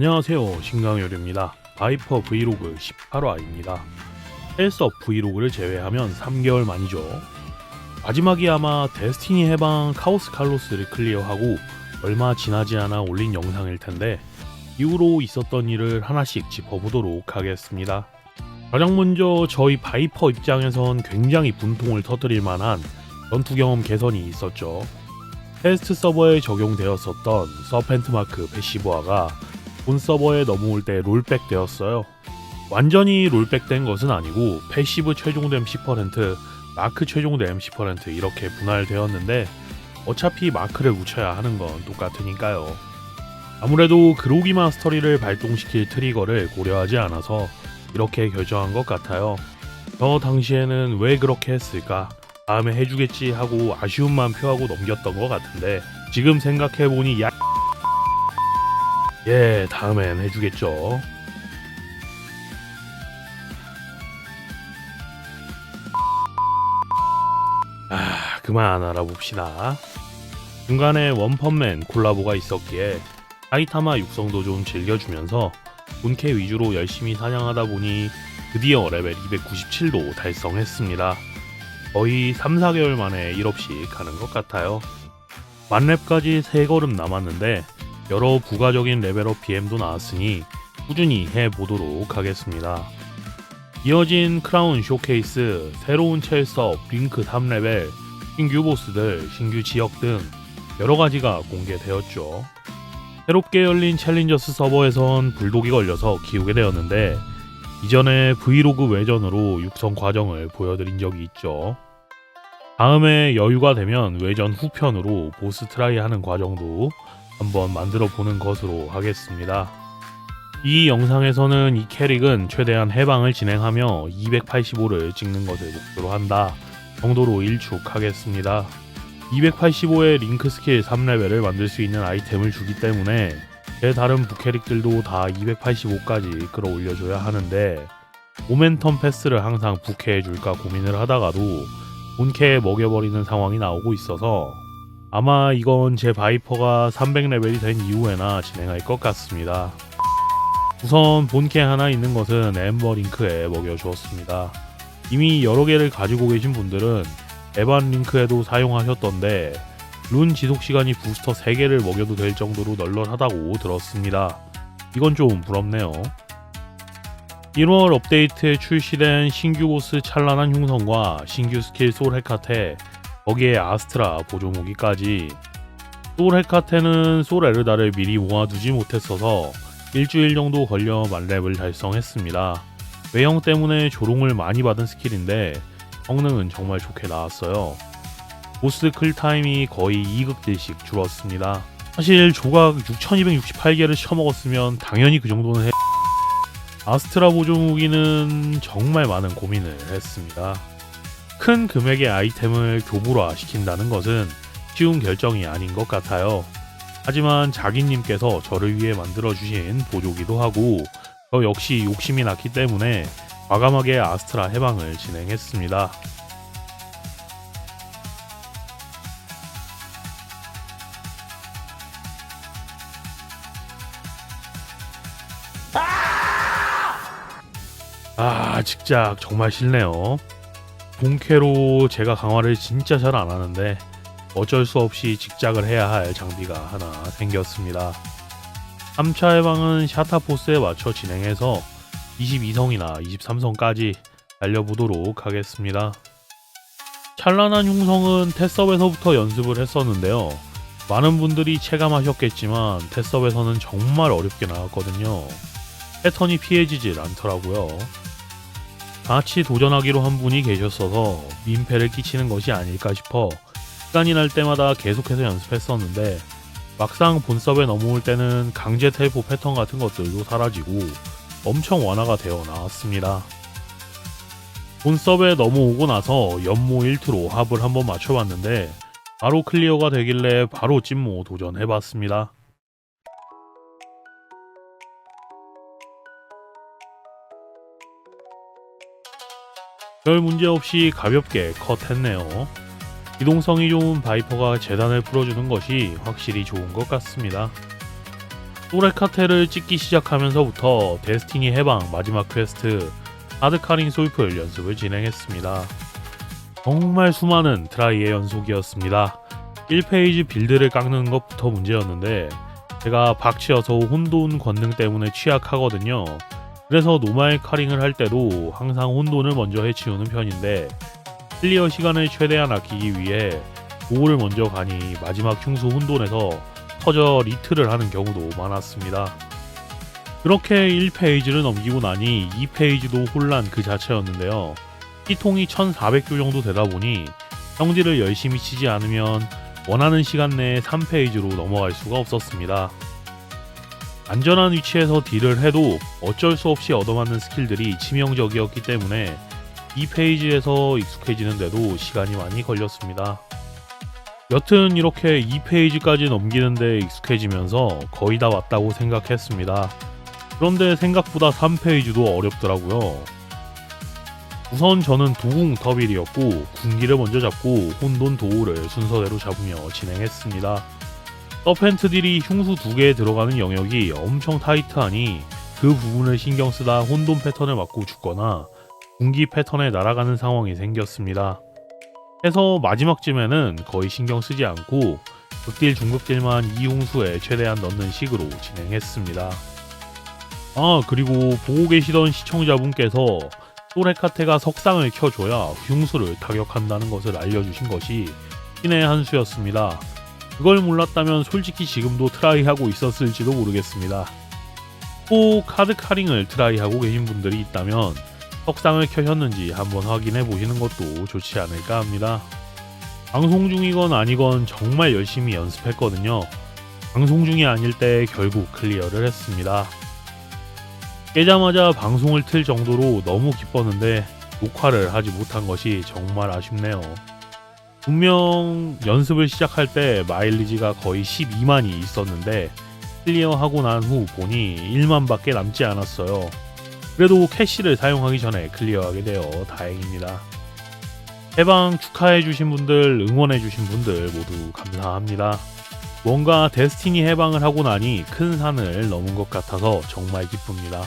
안녕하세요. 신강열입니다. 바이퍼 브이로그 18화입니다. 헬스업 브이로그를 제외하면 3개월 만이죠. 마지막이 아마 데스티니 해방 카오스 칼로스를 클리어하고 얼마 지나지 않아 올린 영상일 텐데 이후로 있었던 일을 하나씩 짚어보도록 하겠습니다. 가장 먼저 저희 바이퍼 입장에선 굉장히 분통을 터뜨릴 만한 전투 경험 개선이 있었죠. 테스트 서버에 적용되었었던 서펜트 마크 패시브화가 본 서버에 넘어올 때 롤백 되었어요. 완전히 롤백 된 것은 아니고 패시브 최종됨 10%, 마크 최종됨 10% 이렇게 분할되었는데 어차피 마크를 묻혀야 하는 건 똑같으니까요. 아무래도 그로기 마스터리를 발동시킬 트리거를 고려하지 않아서 이렇게 결정한 것 같아요. 저 당시에는 왜 그렇게 했을까? 다음에 해주겠지 하고 아쉬움만 표하고 넘겼던 것 같은데 지금 생각해보니 야 예, 다음엔 해주겠죠. 아, 그만 알아봅시다. 중간에 원펀맨 콜라보가 있었기에 사이타마 육성도 좀 즐겨주면서 본캐 위주로 열심히 사냥하다 보니 드디어 레벨 297도 달성했습니다. 거의 3, 4개월 만에 1업씩 가는 것 같아요. 만렙까지 3걸음 남았는데 여러 부가적인 레벨업 BM도 나왔으니 꾸준히 해보도록 하겠습니다. 이어진 크라운 쇼케이스, 새로운 첼섭, 링크 3레벨, 신규 보스들, 신규 지역 등 여러 가지가 공개되었죠. 새롭게 열린 챌린저스 서버에선 불독이 걸려서 키우게 되었는데 이전에 브이로그 외전으로 육성 과정을 보여드린 적이 있죠. 다음에 여유가 되면 외전 후편으로 보스 트라이 하는 과정도 한번 만들어 보는 것으로 하겠습니다. 이 영상에서는 이 캐릭은 최대한 해방을 진행하며 285를 찍는 것을 목표로 한다 정도로 일축하겠습니다. 285의 링크 스킬 3레벨을 만들 수 있는 아이템을 주기 때문에 제 다른 부캐릭들도 다 285까지 끌어올려줘야 하는데 모멘텀 패스를 항상 부캐해 줄까 고민을 하다가도 본캐에 먹여버리는 상황이 나오고 있어서 아마 이건 제 바이퍼가 300레벨이 된 이후에나 진행할 것 같습니다. 우선 본캐 하나 있는 것은 엠버 링크에 먹여주었습니다. 이미 여러 개를 가지고 계신 분들은 에반 링크에도 사용하셨던데 룬 지속 시간이 부스터 3개를 먹여도 될 정도로 널널하다고 들었습니다. 이건 좀 부럽네요. 1월 업데이트에 출시된 신규 보스 찬란한 흉성과 신규 스킬 솔 헤카테 거기에 아스트라 보조 무기까지 솔 헤카테는 솔 에르다를 미리 모아두지 못했어서 일주일 정도 걸려 만렙을 달성했습니다. 외형 때문에 조롱을 많이 받은 스킬인데 성능은 정말 좋게 나왔어요. 보스 클 타임이 거의 2극딜씩 줄었습니다. 사실 조각 6268개를 쳐먹었으면 당연히 그 정도는 해... 아스트라 보조 무기는 정말 많은 고민을 했습니다. 큰 금액의 아이템을 교부화 시킨다는 것은 쉬운 결정이 아닌 것 같아요. 하지만 자기님께서 저를 위해 만들어주신 보조기도 하고 저 역시 욕심이 났기 때문에 과감하게 아스트라 해방을 진행했습니다. 아, 직작 정말 싫네요. 본캐로 제가 강화를 진짜 잘 안 하는데 어쩔 수 없이 직작을 해야 할 장비가 하나 생겼습니다. 3차 해방은 샤타 포스에 맞춰 진행해서 22성이나 23성까지 달려보도록 하겠습니다. 찬란한 흉성은 테스업에서부터 연습을 했었는데요. 많은 분들이 체감하셨겠지만 테스업에서는 정말 어렵게 나왔거든요. 패턴이 피해지질 않더라고요. 같이 도전하기로 한 분이 계셨어서 민폐를 끼치는 것이 아닐까 싶어 시간이 날 때마다 계속해서 연습했었는데 막상 본섭에 넘어올 때는 강제 텔포 패턴 같은 것들도 사라지고 엄청 완화가 되어 나왔습니다. 본섭에 넘어오고 나서 연모 1투로 합을 한번 맞춰봤는데 바로 클리어가 되길래 바로 찐모 도전해봤습니다. 별 문제 없이 가볍게 컷했네요. 기동성이 좋은 바이퍼가 재단을 풀어주는 것이 확실히 좋은 것 같습니다. 또레카테를 찍기 시작하면서부터 데스티니 해방 마지막 퀘스트 하드카링 솔플 연습을 진행했습니다. 정말 수많은 트라이의 연속이었습니다. 1페이지 빌드를 깎는 것부터 문제였는데 제가 박치여서 혼돈 권능 때문에 취약하거든요. 그래서 노말 카링을 할 때도 항상 혼돈을 먼저 해치우는 편인데 클리어 시간을 최대한 아끼기 위해 도우를 먼저 가니 마지막 흉수 혼돈에서 터져 리트를 하는 경우도 많았습니다. 그렇게 1페이지를 넘기고 나니 2페이지도 혼란 그 자체였는데요. 피통이 1400조 정도 되다 보니 성질을 열심히 치지 않으면 원하는 시간 내에 3페이지로 넘어갈 수가 없었습니다. 안전한 위치에서 딜을 해도 어쩔 수 없이 얻어맞는 스킬들이 치명적이었기 때문에 2페이지에서 익숙해지는데도 시간이 많이 걸렸습니다. 여튼 이렇게 2페이지까지 넘기는데 익숙해지면서 거의 다 왔다고 생각했습니다. 그런데 생각보다 3페이지도 어렵더라고요. 우선 저는 도궁 더빌이었고 군기를 먼저 잡고 혼돈 도우를 순서대로 잡으며 진행했습니다. 서펜트 딜이 흉수 두 개에 들어가는 영역이 엄청 타이트하니 그 부분을 신경 쓰다 혼돈 패턴을 맞고 죽거나 군기 패턴에 날아가는 상황이 생겼습니다. 해서 마지막쯤에는 거의 신경 쓰지 않고 극딜 중극딜만 이홍수에 최대한 넣는 식으로 진행했습니다. 아 그리고 보고 계시던 시청자분께서 또레카테가 석상을 켜줘야 흉수를 타격한다는 것을 알려주신 것이 신의 한 수였습니다. 그걸 몰랐다면 솔직히 지금도 트라이하고 있었을지도 모르겠습니다. 또 카드 카링을 트라이하고 계신 분들이 있다면 석상을 켜셨는지 한번 확인해 보시는 것도 좋지 않을까 합니다. 방송 중이건 아니건 정말 열심히 연습했거든요. 방송 중이 아닐 때 결국 클리어를 했습니다. 깨자마자 방송을 틀 정도로 너무 기뻤는데 녹화를 하지 못한 것이 정말 아쉽네요. 분명 연습을 시작할 때 마일리지가 거의 12만이 있었는데 클리어하고 난 후 보니 1만밖에 남지 않았어요. 그래도 캐시를 사용하기 전에 클리어하게 되어 다행입니다. 해방 축하해주신 분들, 응원해주신 분들 모두 감사합니다. 뭔가 데스티니 해방을 하고 나니 큰 산을 넘은 것 같아서 정말 기쁩니다.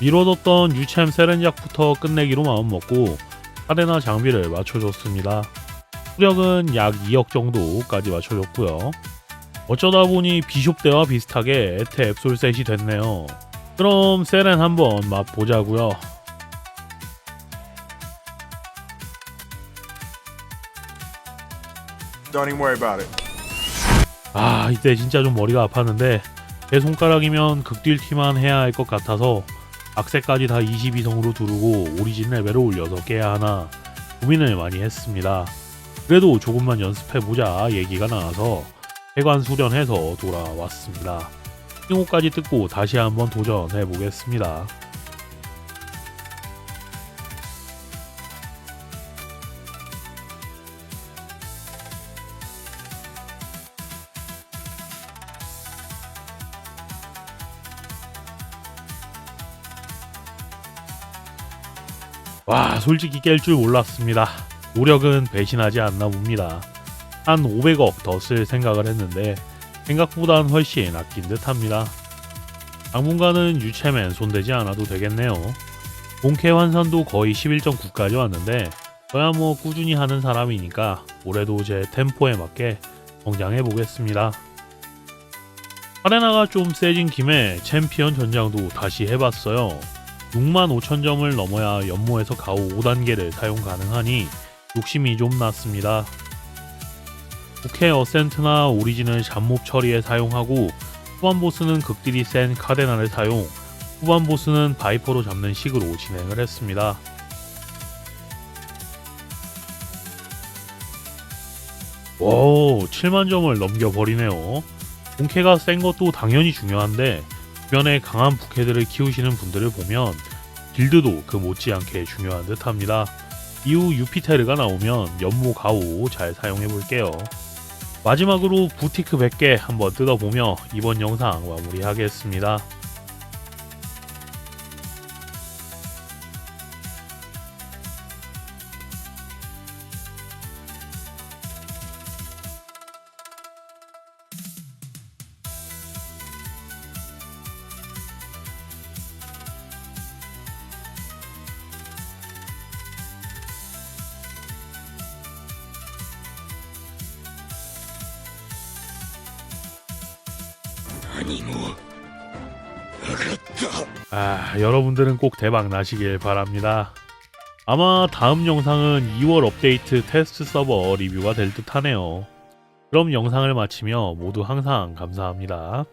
미뤄뒀던 유챔 세렌작부터 끝내기로 마음먹고 카데나 장비를 맞춰줬습니다. 수력은 약 2억 정도까지 맞춰줬고요. 어쩌다 보니 비숍 때와 비슷하게 에테 앱솔셋이 됐네요. 그럼 세렌 한번 맛보자고요. 아 이때 진짜 좀 머리가 아팠는데 제 손가락이면 극딜 티만 해야 할 것 같아서 악세까지 다 22성으로 두르고 오리진 레벨을 올려서 깨야 하나 고민을 많이 했습니다. 그래도 조금만 연습해보자 얘기가 나와서 해관 수련해서 돌아왔습니다. 킹호까지 뜯고 다시 한번 도전해보겠습니다. 와 솔직히 깰 줄 몰랐습니다. 노력은 배신하지 않나 봅니다. 한 500억 더 쓸 생각을 했는데 생각보단 훨씬 아낀 듯 합니다. 당분간은 유체맨 손대지 않아도 되겠네요. 본캐 환산도 거의 11.9까지 왔는데 저야 뭐 꾸준히 하는 사람이니까 올해도 제 템포에 맞게 성장해 보겠습니다. 아레나가 좀 세진 김에 챔피언 전장도 다시 해봤어요. 6만 5천 점을 넘어야 연모에서 가오 5단계를 사용 가능하니 욕심이 좀 났습니다. 부캐 어센트나 오리진을 잡몹 처리에 사용하고 후반 보스는 극딜이 센 카데나를 사용, 후반 보스는 바이퍼로 잡는 식으로 진행을 했습니다. 오, 7만 점을 넘겨버리네요. 본캐가 센 것도 당연히 중요한데 주변에 강한 부캐들을 키우시는 분들을 보면 빌드도 그 못지않게 중요한 듯 합니다. 이후 유피테르가 나오면 연모 가오 잘 사용해 볼게요. 마지막으로 부티크 100개 한번 뜯어보며 이번 영상 마무리하겠습니다. 아, 여러분들은 꼭 대박 나시길 바랍니다. 아마 다음 영상은 2월 업데이트 테스트 서버 리뷰가 될 듯 하네요. 그럼 영상을 마치며 모두 항상 감사합니다.